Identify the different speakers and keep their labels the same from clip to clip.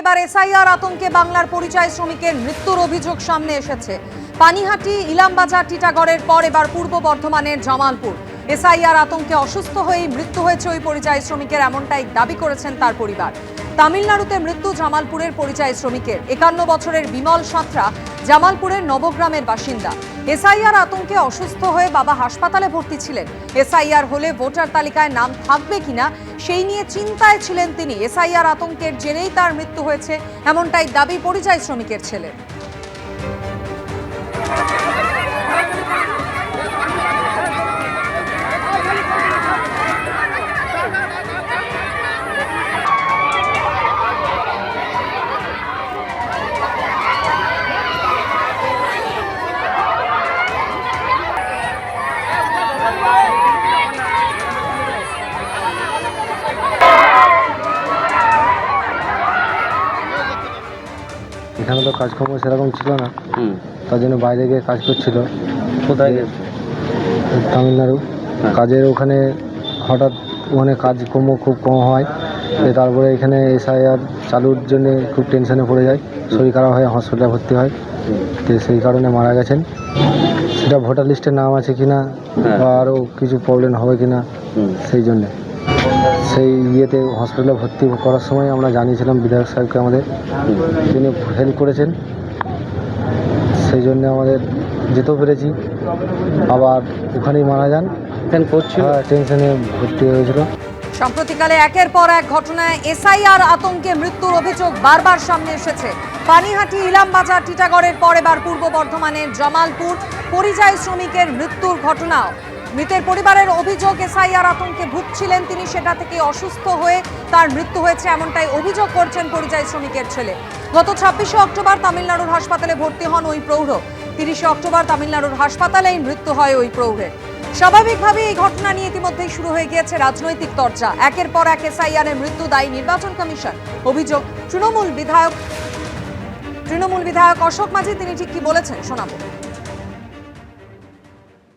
Speaker 1: এবার এসআইআর আতঙ্কে বাংলার পরিচয় শ্রমিকের মৃত্যুর অভিযোগ সামনে এসেছে। পানিহাটি, ইলামবাজার, টিটাগড়ের পর এবার পূর্ব বর্ধমানের জামালপুর। এসআইআর আতঙ্কে অসুস্থ হয়েই মৃত্যু হয়েছে ওই পরিযায়ী শ্রমিকের, এমনটাই দাবি করেছেন তার পরিবার। তামিলনাড়ুতে মৃত্যু জামালপুরের পরিযায়ী শ্রমিকের। একান্ন বছরের বিমল সাঁতরা জামালপুরের নবগ্রামের বাসিন্দা। এসআইআর আতঙ্কে অসুস্থ হয়ে বাবা হাসপাতালে ভর্তি ছিলেন। এসআইআর হলে ভোটার তালিকায় নাম থাকবে কিনা, সেই নিয়ে চিন্তায় ছিলেন তিনি। এসআইআর আতঙ্কের জেরেই তার মৃত্যু হয়েছে, এমনটাই দাবি পরিযায়ী শ্রমিকের ছেলে
Speaker 2: এখানে তো কাজকর্ম সেরকম ছিল না।
Speaker 3: হুম।
Speaker 2: তার জন্য বাইরে গিয়ে কাজ করছিল।
Speaker 3: কোথায় গেছে?
Speaker 2: তামিলনাড়ু।
Speaker 3: হ্যাঁ।
Speaker 2: কাজের ওখানে হঠাৎ ওখানে কাজকর্ম খুব কম হয়। তারপরে এখানে এসআইআর চালুর জন্য খুব টেনশনে পড়ে যায়। শরীর খারাপ হয় হসপিটালে ভর্তি হয়। তো সেই কারণে মারা গেছেন। সেটা ভোটার লিস্টে নাম আছে কি না
Speaker 3: হ্যাঁ।
Speaker 2: বা আরও কিছু প্রবলেম হবে কি না সেই জন্যে। সেই ইয়েতে হসপিটালে ভর্তি করার সময় আমরা জানিয়েছিলাম বিধায়ক সাহেবকে আমাদের। তিনি হেল্প করেছেন। সেই জন্য আমাদের যেতেও পেরেছি। আবার ওখানেই মারা যান।
Speaker 3: করছিল।
Speaker 2: হ্যাঁ টেনশনে ভর্তি হয়েছিল।
Speaker 1: সম্প্রতিকালে একের পর এক ঘটনায় এসআইআর আতঙ্কে মৃত্যুর অভিযোগ বারবার সামনে এসেছে। পানিহাটি ইলামবাজার টিটাগড়ের পর এবার পূর্ব বর্ধমানের জামালপুর পরিযায়ী শ্রমিকের মৃত্যুর ঘটনাও। মৃতের পরিবারের অভিযোগ, এসআইআর আতঙ্কে ভুগছিলেন তিনি, সেটা থেকে অসুস্থ হয়ে তার মৃত্যু হয়েছে এমনটাই অভিযোগ করছেন পরিযায়ী শ্রমিকের ছেলে। গত ছাব্বিশে অক্টোবর তামিলনাড়ুর হাসপাতালে ভর্তি হন ওই প্রৌঢ়। তিরিশে অক্টোবর তামিলনাড়ুর হাসপাতালেই মৃত্যু হয় ওই প্রৌঢ়ের। স্বাভাবিকভাবে এই ঘটনা নিয়ে ইতিমধ্যেই শুরু হয়ে গিয়েছে রাজনৈতিক চর্চা একের পর এক এসআইআর এর মৃত্যু দায়ী নির্বাচন কমিশন। অভিযোগ, তৃণমূল বিধায়ক তৃণমূল বিধায়ক অশোক মাঝি, তিনি ঠিক কি বলেছেন? শোনাবো।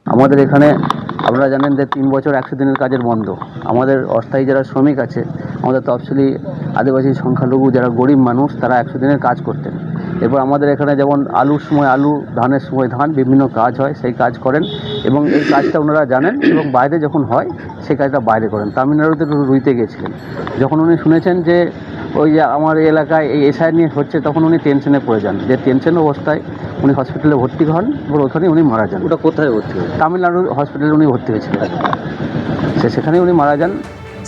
Speaker 3: আমাদের এখানে আপনারা জানেন যে তিন বছর একশো দিনের কাজের বন্ধ। আমাদের অস্থায়ী যারা শ্রমিক আছে, আমাদের তফসিলি আদিবাসী সংখ্যালঘু যারা গরিব মানুষ, তারা একশো দিনের কাজ করতেন। এরপর আমাদের এখানে যেমন আলুর সময় আলু, ধানের সময় ধান বিভিন্ন কাজ হয়, সেই কাজ করেন এবং এই কাজটা ওনারা জানেন এবং বাইরে যখন হয়, সেই কাজটা বাইরে করেন। তামিলনাড়ুতে রুইতে গেছিলেন। যখন উনি শুনেছেন যে ওই যে আমার এই এলাকায় এই এসআই নিয়ে হচ্ছে তখন উনি টেনশনে পড়ে যান। যে টেনশন অবস্থায় উনি হসপিটালে ভর্তি হন এবং ওখানে উনি মারা যান।
Speaker 4: ওটা কোথায় ভর্তি হয়েছে?
Speaker 3: তামিলনাড়ুর হসপিটালে উনি ভর্তি হয়েছিলেন। সে সেখানে উনি মারা যান।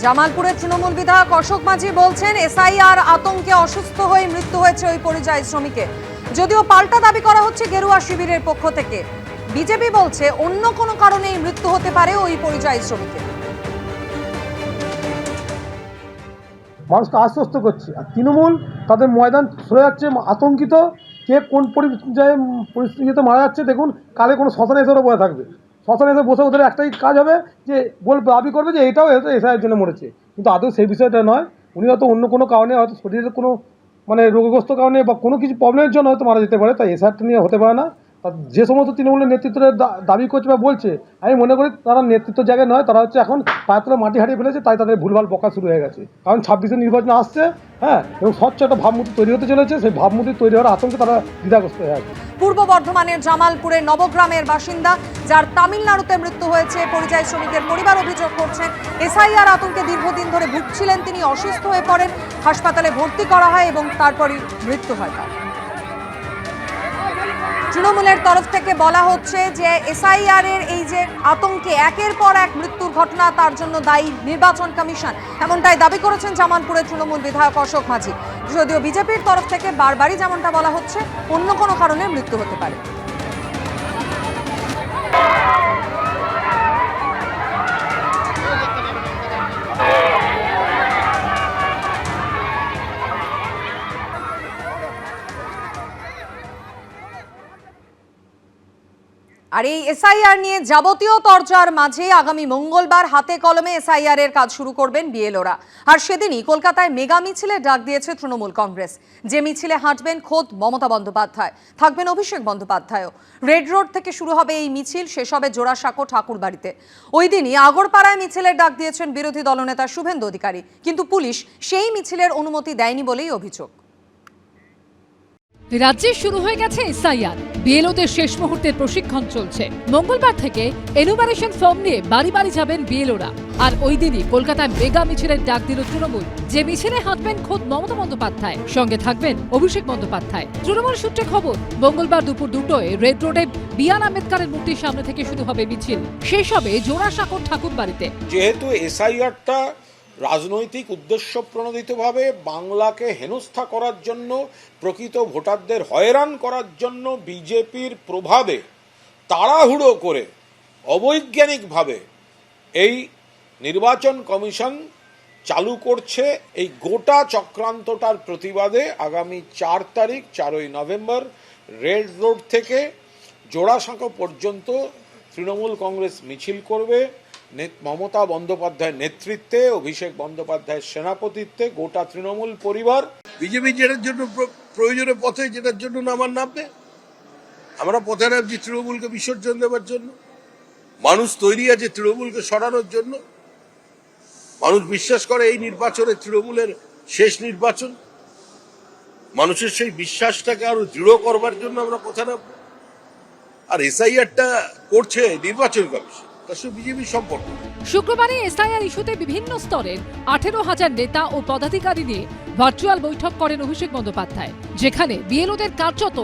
Speaker 1: জামালপুরের তৃণমূল বিধায়ক অশোক মাঝি বলছেন এসআইআর আতঙ্কে অসুস্থ হয়ে মৃত্যু হয়েছে ওই পরিযায়ী শ্রমিকের যদিও পাল্টা দাবি করা হচ্ছে গেরুয়া শিবিরের পক্ষ থেকে। বিজেপি বলছে অন্য কোনো কারণে এই মৃত্যু হতে পারে ওই পরিযায়ী শ্রমিকের।
Speaker 5: মানুষকে আশ্বস্ত করছে। আর তৃণমূল তাদের ময়দান সরে যাচ্ছে, আতঙ্কিত। কে কোন পরিযায়ে পরিস্থিতিতে মারা যাচ্ছে, দেখুন, কালে কোনো শ্মশানে এসে বসে থাকবে। শ্মশানে এসে বসে ওদের একটাই কাজ হবে যে বল দাবি করবে যে, এটাও এসআইয়ের জন্য মরেছে। কিন্তু আদৌ সেই বিষয়টা নয়। উনি হয়তো অন্য কোনো কারণে, হয়তো শরীরের কোনো মানে রোগগ্রস্ত কারণে বা কোনো কিছু প্রবলেমের জন্য হয়তো মারা যেতে পারে, তাই এসআইআরটা নিয়ে হতে পারে না। যে সমস্ত তৃণমূলের নেতৃত্বের দাবি করছে বা বলছে, আমি মনে করি তারা নেতৃত্ব জায়গায় নয়, তারা হচ্ছে এখন পায়তলা মাটি হারিয়ে ফেলেছে, তাই তাদের ভুলভাল বকা শুরু হয়ে গেছে। কারণ ছাব্বিশে নির্বাচন আসছে হ্যাঁ এবং স্বচ্ছ একটা ভাবমূর্তি তৈরি হতে চলেছে, সেই ভাবমূর্তি তৈরি হওয়ার আতঙ্কে তারা দ্বিধাগ্রস্ত হয়ে আছে।
Speaker 1: পূর্ব বর্ধমানের জামালপুরের নবগ্রামের বাসিন্দা, যার তামিলনাড়ুতে মৃত্যু হয়েছে, পরিযায়ী শ্রমিকের পরিবার অভিযোগ করছেন এসআইআর আতঙ্কে দীর্ঘদিন ধরে ভুগছিলেন তিনি, অসুস্থ হয়ে পড়েন, হাসপাতালে ভর্তি করা হয় এবং তারপরই মৃত্যু হয় তার। তৃণমূলের তরফ থেকে বলা হচ্ছে যে এসআইআর এর এই যে আতঙ্কে একের পর এক মৃত্যুর ঘটনা, তার জন্য দায়ী নির্বাচন কমিশন। এমনটাই দাবি করেছেন জামানপুরের তৃণমূল বিধায়ক অশোক মাঝি। যদিও বিজেপির তরফ থেকে বারবারই যেমনটা বলা হচ্ছে, অন্য কোনো কারণে মৃত্যু হতে পারে। আর এই এসআইআর নিয়ে যাবতীয় তরজার মাঝে আগামী মঙ্গলবার হাতে কলমে এসআইআর এর কাজ শুরু করবেন বিএলওরা আর সেদিনই কলকাতায় মেগা মিছিলে ডাক দিয়েছে তৃণমূল কংগ্রেস। যে মিছিলে হাঁটবেন খোদ মমতা বন্দ্যোপাধ্যায়। থাকবেন অভিষেক বন্দ্যোপাধ্যায়ও। রেড রোড থেকে শুরু হবে এই মিছিল, শেষ হবে জোড়াসাঁকো ঠাকুর বাড়িতে ওই দিনই আগরপাড়ায় মিছিলের ডাক দিয়েছেন বিরোধী দলনেতা শুভেন্দু অধিকারী। কিন্তু পুলিশ সেই মিছিলের অনুমতি দেয়নি বলেই অভিযোগ।
Speaker 4: রাজ্যে শুরু হয়ে গেছে এসআইআর। বিএলওদের শেষ মুহূর্তের প্রশিক্ষণ চলছে। মঙ্গলবার থেকে এনুমারেশন ফর্ম নিয়ে বাড়ি বাড়ি যাবেন বিএলওরা। আর ওই দিনই কলকাতায় মেগা মিছিলের ডাক দিল তৃণমূল। যে মিছিলে হাঁটবেন খোদ মমতা বন্দ্যোপাধ্যায়, সঙ্গে থাকবেন অভিষেক বন্দ্যোপাধ্যায়। তৃণমূল সূত্রে খবর, মঙ্গলবার দুপুর দুটোয় রেড রোডে বিয়ান আম্বেদকারের মূর্তির সামনে থেকে শুরু হবে মিছিল। শেষ হবে জোড়াসাঁকোর ঠাকুর বাড়িতে
Speaker 6: যেহেতু এসআইআরটা রাজনৈতিক উদ্দেশ্য প্রণোদিতভাবে বাংলাকে হেনস্থা করার জন্য, প্রকৃত ভোটারদের হয়রান করার জন্য বিজেপির প্রভাবে তাড়াহুড়ো করে অবৈজ্ঞানিকভাবে এই নির্বাচন কমিশন চালু করছে এই গোটা চক্রান্তটার প্রতিবাদে আগামী চার তারিখ, চারই নভেম্বর, রেড রোড থেকে জোড়াসাঁকো পর্যন্ত তৃণমূল কংগ্রেস মিছিল করবে। মমতা বন্দ্যোপাধ্যায়ের নেতৃত্বে, অভিষেক বন্দ্যোপাধ্যায়ের সেনাপতিত্বে, গোটা তৃণমূল পরিবার।
Speaker 7: বিজেপি যেটার জন্য প্র- প্রয়োজনে পথে, যেটার জন্য নামার নামবে আমরা পথে নামছি তৃণমূলকে বিসর্জন দেওয়ার জন্য। মানুষ তৈরি আছে তৃণমূলকে সরানোর জন্য। মানুষ বিশ্বাস করে এই নির্বাচনে তৃণমূলের শেষ নির্বাচন। মানুষের সেই বিশ্বাসটাকে আরও দৃঢ় করবার জন্য আমরা পথে নামবো। আর এসআইআরটা করছে নির্বাচন কমিশন।
Speaker 4: শুক্রবারে এসআইআর ইস্যুতে বিভিন্ন স্তরের আঠেরো হাজার নেতা ও পদাধিকারী নিয়ে ভার্চুয়াল বৈঠক করেন অভিষেক বন্দ্যোপাধ্যায়, যেখানে বিএলওদের কার্যত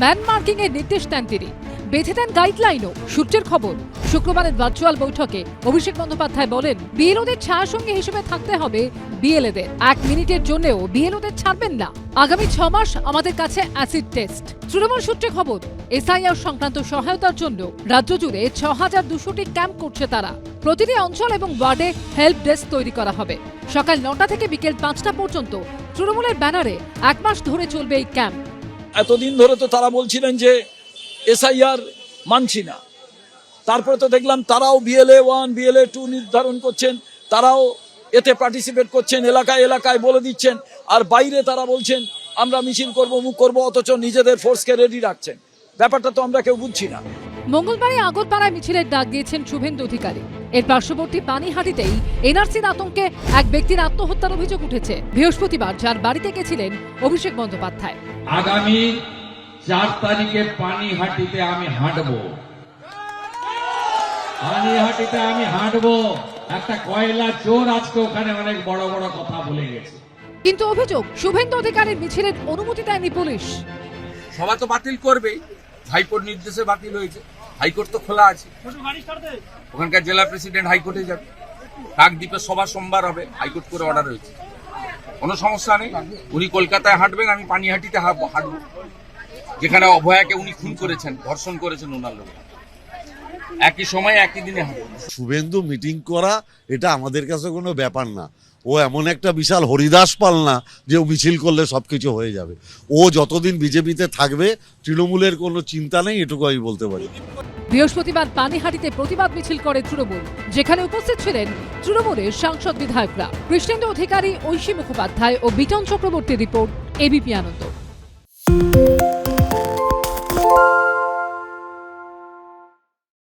Speaker 4: ম্যান মার্কিং এর নির্দেশ দেন তিনি। বেঁধে দেন গাইডলাইনও সূত্রের খবর, শুক্রবারের ভার্চুয়াল বৈঠকে অভিষেক বন্দ্যোপাধ্যায় বলেন, বিএলওদের ছায়াসঙ্গী হিসেবে থাকতে হবে বিএলএদের। এক মিনিটের জন্যও বিএলওদের ছাড়বেন না। আগামী ছ মাস আমাদের কাছে অ্যাসিড টেস্ট তৃণমূল সূত্রে খবর, এসআইআর সংক্রান্ত সহায়তার জন্য রাজ্য জুড়ে ছ হাজার দুশোটি ক্যাম্প করছে তারা। প্রতিটি অঞ্চল এবং ওয়ার্ডে হেল্প ডেস্ক তৈরি করা হবে। সকাল নটা থেকে বিকেল পাঁচটা পর্যন্ত তৃণমূলের ব্যানারে এক মাস ধরে চলবে এই ক্যাম্প।
Speaker 8: এতদিন ধরে তো তারা বলছিলেন যে এসআইআর মানছি না। তারপরে তো দেখলাম তারাও বিএলএ ওয়ান বিএলএ টু নির্ধারণ করছেন তারাও এতে পার্টিসিপেট করছেন এলাকায় এলাকায় বলে দিচ্ছেন আর বাইরে তারা বলছেন আমরা মিছিল করব মুখ করব অথচ নিজেদের ফোর্সকে রেডি রাখছেন। ব্যাপারটা তো আমরা কেউ বুঝছি না।
Speaker 4: মঙ্গলবারে আগরপাড়ায় মিছিলের ডাক দিয়েছেন শুভেন্দু অধিকারী। এর পার্শ্ববর্তী পানিহাটিতেই এনআরসির আতঙ্কে এক ব্যক্তির আত্মহত্যার অভিযোগ উঠেছে। বৃহস্পতিবার যার বাড়িতে গেছিলেন অভিষেক বন্দ্যোপাধ্যায়।
Speaker 9: আগামী চার তারিখে পানিহাটিতে আমি হাঁটবো। পানিহাটিতে আমি হাঁটবো। একটা কয়লা চোর আজকে ওখানে অনেক বড় বড় কথা বলে গেছে।
Speaker 4: কিন্তু অভিযোগ শুভেন্দু অধিকারীর মিছিলের অনুমতি দেয়নি পুলিশ।
Speaker 10: সভা তো বাতিল করবেই। হাইকোর্ট নির্দেশে বাতিল হয়েছে। হাইকোর্ট তো খোলা আছে। ওখানকার জেলা প্রেসিডেন্ট হাইকোর্টে যাবে। কাকদ্বীপের সভা সোমবার হবে। হাইকোর্ট করে অর্ডার হয়েছে। কোনো সমস্যা নেই। উনি কলকাতায় হাঁটবেন আমি পানিহাটিতে হাঁটবো হাঁটবো। যেখানে অভয়াকে উনি খুন করেছেন ধর্ষণ করেছেন ওনার লোক। একই সময় একই দিনে
Speaker 11: শুভেন্দু মিটিং করা এটা আমাদের কাছে কোনো ব্যাপার না। ও এমন একটা বিশাল হরিদাস পাল না যে ও মিছিল করলে সব কিছু হয়ে যাবে। ও যতদিন বিজেপিতে থাকবে তৃণমূলের কোনো চিন্তা নেই এটুকু আমি বলতে পারি।
Speaker 4: বৃহস্পতিবার পানিহাটিতে প্রতিবাদ মিছিল করে তৃণমূল যেখানে উপস্থিত ছিলেন তৃণমূলের সাংসদ বিধায়করা। কৃষ্ণেন্দু অধিকারী ঐশী মুখোপাধ্যায় ও বিটন চক্রবর্তী রিপোর্ট এবিপি আনন্দ।